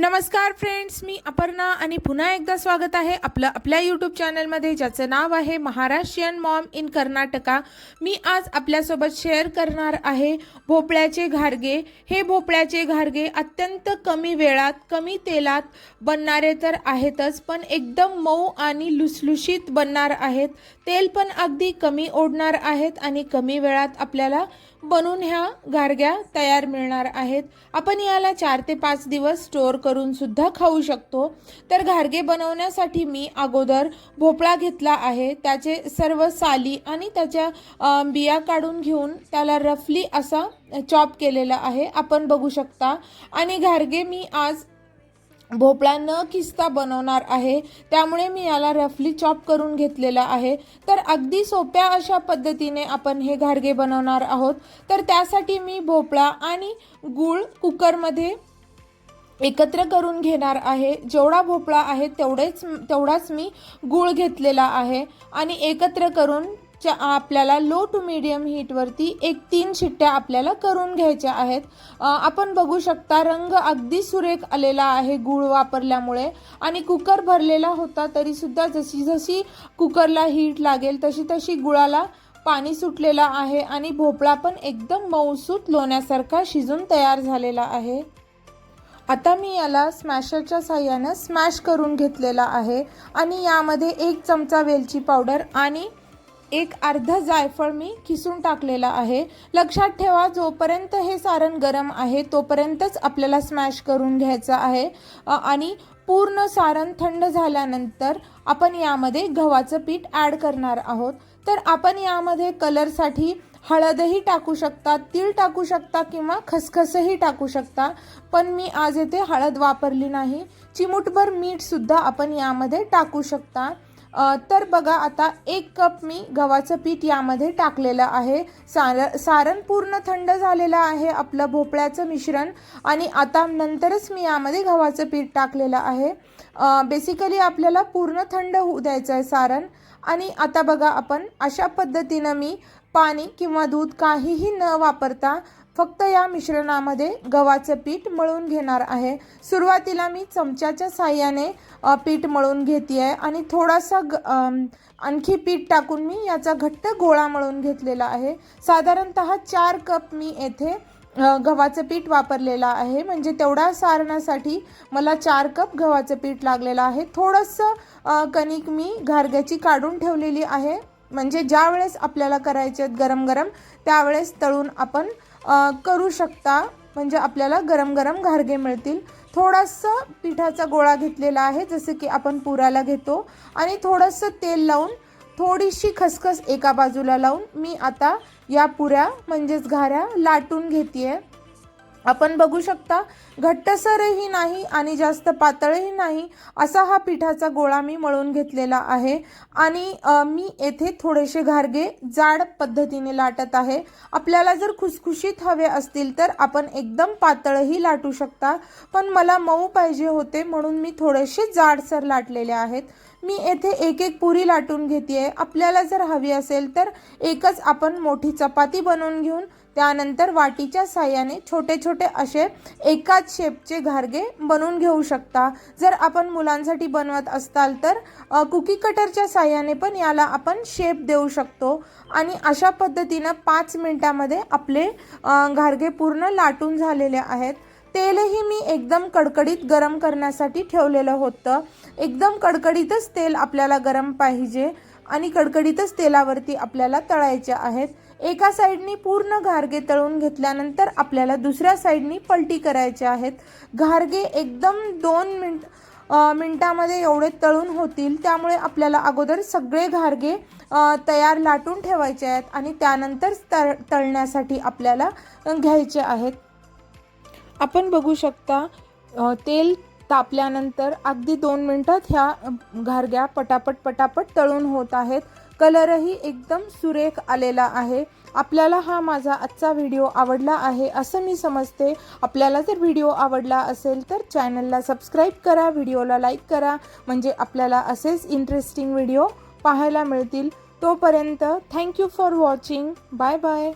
नमस्कार फ्रेंड्स मी अपर्णा आणि पुन्हा एकदा स्वागत आहे आपलं आपल्या यूट्यूब चॅनलमध्ये ज्याचं नाव आहे महाराष्ट्रीयन मॉम इन कर्नाटका. मी आज आपल्यासोबत शेअर करणार आहे भोपळ्याचे घारगे. हे भोपळ्याचे घारगे अत्यंत कमी वेळात कमी तेलात बनणारे तर आहेतच पण एकदम मऊ आणि लुसलुशीत बनणार आहेत. तेल पण अगदी कमी ओढणार आहेत आणि कमी वेळात आपल्याला बनून ह्या गारग्या तयार मिळणार आहेत. आपण याला चार ते पाच दिवस स्टोअर करून सुद्धा खाऊ शकतो. तर घारगे बनवण्यासाठी मी अगोदर भोपळा घेतला आहे. त्याचे सर्व साली आणि त्याच्या बिया काढून घेऊन त्याला रफली असा चॉप केलेला आहे. आपण बघू शकता. आणि घारगे मी आज भोपळा न किसता बनवणार आहे. त्यामुळे मी याला रफली चॉप करून घेतलेला आहे. तर अगदी सोप्या अशा पद्धतीने आपण हे घारगे बनवणार आहोत. तर त्यासाठी मी भोपळा आणि गूळ कुकरमध्ये एकत्र करून घेणार आहे. जेवढा भोपळा आहे तेवढेच तेवढाच मी गूळ घेतलेला आहे. आणि एकत्र करून च्या आपल्याला लो टू मिडियम हीटवरती एक तीन शिट्ट्या आपल्याला करून घ्यायच्या आहेत. आपण बघू शकता रंग अगदी सुरेख आलेला आहे गूळ वापरल्यामुळे आणि कुकर भरलेला होता तरीसुद्धा जशी जशी कुकरला हीट लागेल तशी तशी गुळाला पाणी सुटलेलं आहे आणि भोपळा पण एकदम मऊसूत लोण्यासारखा शिजून तयार झालेला आहे. आता मी याला स्मॅशरच्या साह्यानं स्मॅश करून घेतलेला आहे आणि यामध्ये एक चमचा वेलची पावडर आणि एक अर्धा जायफळ मी खिसून टाकलेला आहे. लक्षात ठेवा जोपर्यंत हे सारण गरम आहे तोपर्यंतच आपल्याला स्मॅश करून घ्यायचं आहे. आणि पूर्ण सारण थंड झाल्यानंतर आपण यामध्ये गव्हाचं पीठ ॲड करणार आहोत. तर आपण यामध्ये कलरसाठी हळदही टाकू शकता तीळ टाकू शकता किंवा खसखसही टाकू शकता. पण मी आज येथे हळद वापरली नाही. चिमूटभर मीठसुद्धा आपण यामध्ये टाकू शकता. तर बघा आता एक कप मी गव्हाचं पीठ यामध्ये टाकलेलं आहे. सार सारण पूर्ण थंड झालेलं आहे आपलं भोपळ्याचं मिश्रण आणि आता नंतरच मी यामध्ये गव्हाचं पीठ टाकलेलं आहे. बेसिकली आपल्याला पूर्ण थंड होऊ द्यायचं आहे सारण. आणि आता बघा आपण अशा पद्धतीनं मी पाणी किंवा दूध काहीही न वापरता फक्त या मिश्रणामध्ये गव्हाचं पीठ मळून घेणार आहे. सुरुवातीला मी चमच्याच्या साह्याने पीठ मळून घेते आहे आणि थोडासा ग आणखी पीठ टाकून मी याचा घट्ट गोळा मळून घेतलेला आहे. साधारणत चार कप मी येथे गव्हाचं पीठ वापरलेलं आहे. म्हणजे तेवढ्या सारणासाठी मला चार कप गव्हाचं पीठ लागलेलं आहे. थोडंसं कणिक मी घारग्याची काढून ठेवलेली आहे. म्हणजे ज्या वेळेस आपल्याला करायचे आहेत गरम गरम त्यावेळेस तळून आपण करू शकता. म्हणजे आपल्याला गरम गरम घारगे मिळतील. थोडंसं पिठाचा गोळा घेतलेला आहे जसं की आपण पुराला घेतो. आणि थोडंसं तेल लावून थोडीशी खसखस एका बाजूला लावून मी आता या पुऱ्या म्हणजेच घाऱ्या लाटून घेते आहे आपण बघू शकता घट्टसरही नाही आणि जास्त पातळही नाही असा हा पिठाचा गोळा मी मळून घेतलेला आहे. आणि मी येथे थोडेसे घारगे जाड पद्धतीने लाटत आहे. आपल्याला जर खुसखुशीत हवे असतील तर आपण एकदम पातळही लाटू शकता पण मला मऊ पाहिजे होते म्हणून मी थोडेसे जाडसर लाटलेले आहेत. मी येथे एक एक पुरी लाटून घेते आपल्याला जर हवी असेल तर एकच आपण मोठी चपाती बनवून घेऊन त्यानंतर वाटीच्या साह्याने छोटे छोटे असे एकाच शेपचे घारगे बनवून घेऊ शकता. जर आपण मुलांसाठी बनवत असताल तर कुकी कटरच्या साह्याने पण याला आपण शेप देऊ शकतो. आणि अशा पद्धतीनं पाच मिनटामध्ये आपले घारगे पूर्ण लाटून झालेले आहेत. तेलही मी एकदम कडकडीत गरम करण्यासाठी ठेवलेलं होतं. एकदम कडकडीतच तेल आपल्याला गरम पाहिजे. आणि कडकडीतच तेलावरती आपल्याला तळायचे आहेत. एका साईडनी पूर्ण घारगे तळून घेतल्यानंतर आपल्याला दुसऱ्या साईडनी पलटी करायचे आहेत. घारगे एकदम दोन मिनट मिनटामध्ये एवढे तळून होतील. त्यामुळे आपल्याला अगोदर सगळे घारगे तयार लाटून ठेवायचे आहेत आणि त्यानंतर तळ तळण्यासाठी आपल्याला घ्यायचे आहेत. आपण बघू शकता तेल तापल्यानंतर अगदी दोन मिनटात ह्या घारग्या पटापट पटापट तळून होत आहेत. कलरही एकदम सुरेख आलेला आहे. आपल्याला हा माझा आजचा व्हिडिओ आवडला आहे असं मी समजते. आपल्याला जर व्हिडिओ आवडला असेल तर चॅनलला सबस्क्राईब करा व्हिडिओला लाईक करा. म्हणजे आपल्याला असेच इंटरेस्टिंग व्हिडिओ पाहायला मिळतील. तोपर्यंत thank you for watching bye bye